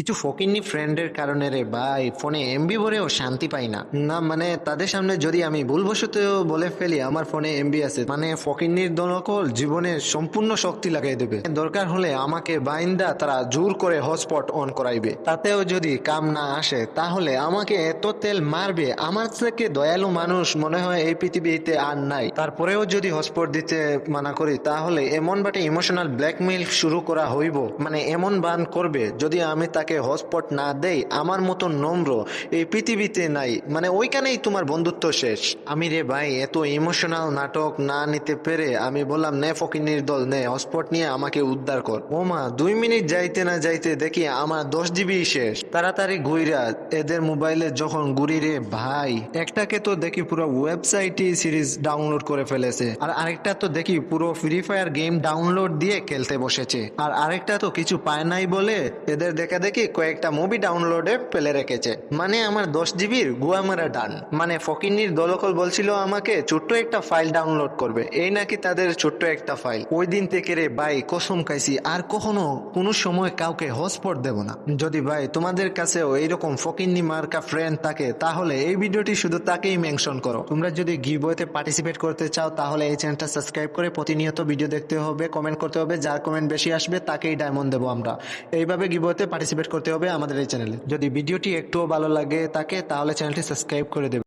কিছু ফকিন্নি ফ্রেন্ডের কারণে রে ভাই ফোনে এমবি ভরেও শান্তি পাই না। না মানে তাদের সামনে যদি আমি ভুলবশত বলে ফেলি, আমার ফোনে এমবি আছে। মানে ফকিন্নির দনকল জীবনে সম্পূর্ণ শক্তি লাগাই দেবে। দরকার হলে আমাকে বাইন্দা তারা জোর করে হটস্পট অন করাইবে। তাতেও যদি কাম না আসে, তাহলে আমাকে এত তেল মারবে, আমার থেকে দয়ালু মানুষ মনে হয় এই পৃথিবীতে আর নাই। তারপরেও যদি হটস্পট দিতে মানা করি, তাহলে এমন বাটে ইমোশনাল ব্ল্যাকমেইল শুরু করা হইব। মানে এমন বান করবে, যদি আমি তাকে হটস্পট না দেই, আমার মতো নম্র এই পৃথিবীতে নাই। মানে ওইখানেই তোমার বন্ধুত্ব শেষ। আমি রে ভাই, এত ইমোশনাল নাটক না নিতে পেরে আমি বললাম, নে ফকিনির দল, নে, হটস্পট নিয়ে আমাকে উদ্ধার কর। ও মা দুই মিনিট যাইতে না যাইতে দেখি আমার দশ জিবি শেষ। তাড়াতাড়ি ঘুইরা এদের মোবাইলে যখন ঘুরি রে ভাই, একটাকে তো দেখি পুরো ওয়েবসাইটই সিরিজ ডাউনলোড করে ফেলেছে। আর আরেকটা তো দেখি পুরো ফ্রি ফায়ার গেম ডাউনলোড দিয়ে খেলতে বসেছে। আর আরেকটা তো কিছু পায় নাই বলে এদের দেখি কয়েকটা মুভি ডাউনলোডে ফেলে রেখেছে। মানে আমার দশ জিবির গুয়ামারা ডান। মানে ফকিন্নির দলকল বলছিল আমাকে, ছোট্ট একটা ফাইল ডাউনলোড করবে। এই নাকি তাদের ছোট্ট একটা ফাইল ওই দিন থেকে রে ভাই, কসম খাইছি, আর কখনো কোনো সময় কাউকে হটস্পট দেব না। যদি ভাই, তোমাদের কাছেও এইরকম ফকিন্নি মার্কা ফ্রেন্ড থাকে, তাহলে এই ভিডিওটি শুধু তাকেই মেনশন করো। তোমরা যদি গিভওয়েতে পার্টিসিপেট করতে চাও, তাহলে এই চ্যানেলটা সাবস্ক্রাইব করে প্রতিনিয়ত ভিডিও দেখতে হবে কমেন্ট করতে হবে। যার কমেন্ট বেশি আসবে, তাকেই ডায়মন্ড দেবো আমরা। এইভাবে গিভওয়েতে পার্টিসিপেট করতে হবে আমাদের এই চ্যানেলে যদি ভিডিওটি একটুও ভালো লাগে তাকে, তাহলে চ্যানেলটি সাবস্ক্রাইব করে দেবে।